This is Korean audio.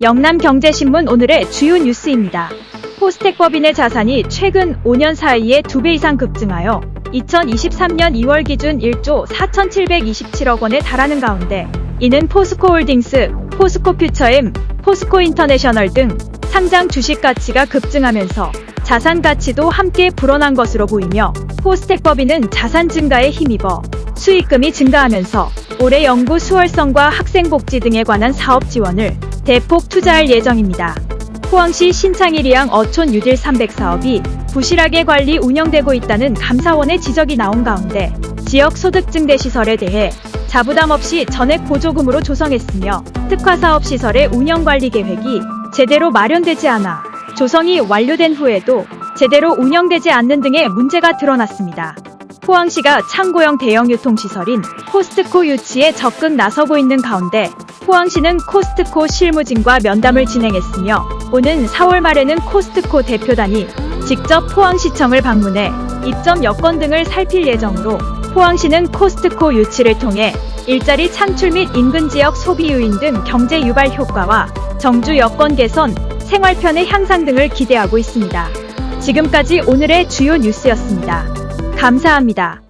영남경제신문 오늘의 주요 뉴스입니다. 포스텍법인의 자산이 최근 5년 사이에 2배 이상 급증하여 2023년 2월 기준 1조 4,727억 원에 달하는 가운데 이는 포스코홀딩스, 포스코퓨처엠, 포스코인터내셔널 등 상장 주식 가치가 급증하면서 자산 가치도 함께 불어난 것으로 보이며 포스텍법인은 자산 증가에 힘입어 수익금이 증가하면서 올해 연구 수월성과 학생복지 등에 관한 사업 지원을 대폭 투자할 예정입니다. 포항시 신창일이양 어촌 유딜 300 사업이 부실하게 관리 운영되고 있다는 감사원의 지적이 나온 가운데 지역 소득 증대 시설에 대해 자부담 없이 전액 보조금으로 조성했으며 특화 사업 시설의 운영 관리 계획이 제대로 마련되지 않아 조성이 완료된 후에도 제대로 운영되지 않는 등의 문제가 드러났습니다. 포항시가 창고형 대형 유통시설인 코스트코 유치에 적극 나서고 있는 가운데 포항시는 코스트코 실무진과 면담을 진행했으며 오는 4월 말에는 코스트코 대표단이 직접 포항시청을 방문해 입점 여건 등을 살필 예정으로 포항시는 코스트코 유치를 통해 일자리 창출 및 인근 지역 소비 유인 등 경제 유발 효과와 정주 여건 개선, 생활 편의 향상 등을 기대하고 있습니다. 지금까지 오늘의 주요 뉴스였습니다. 감사합니다.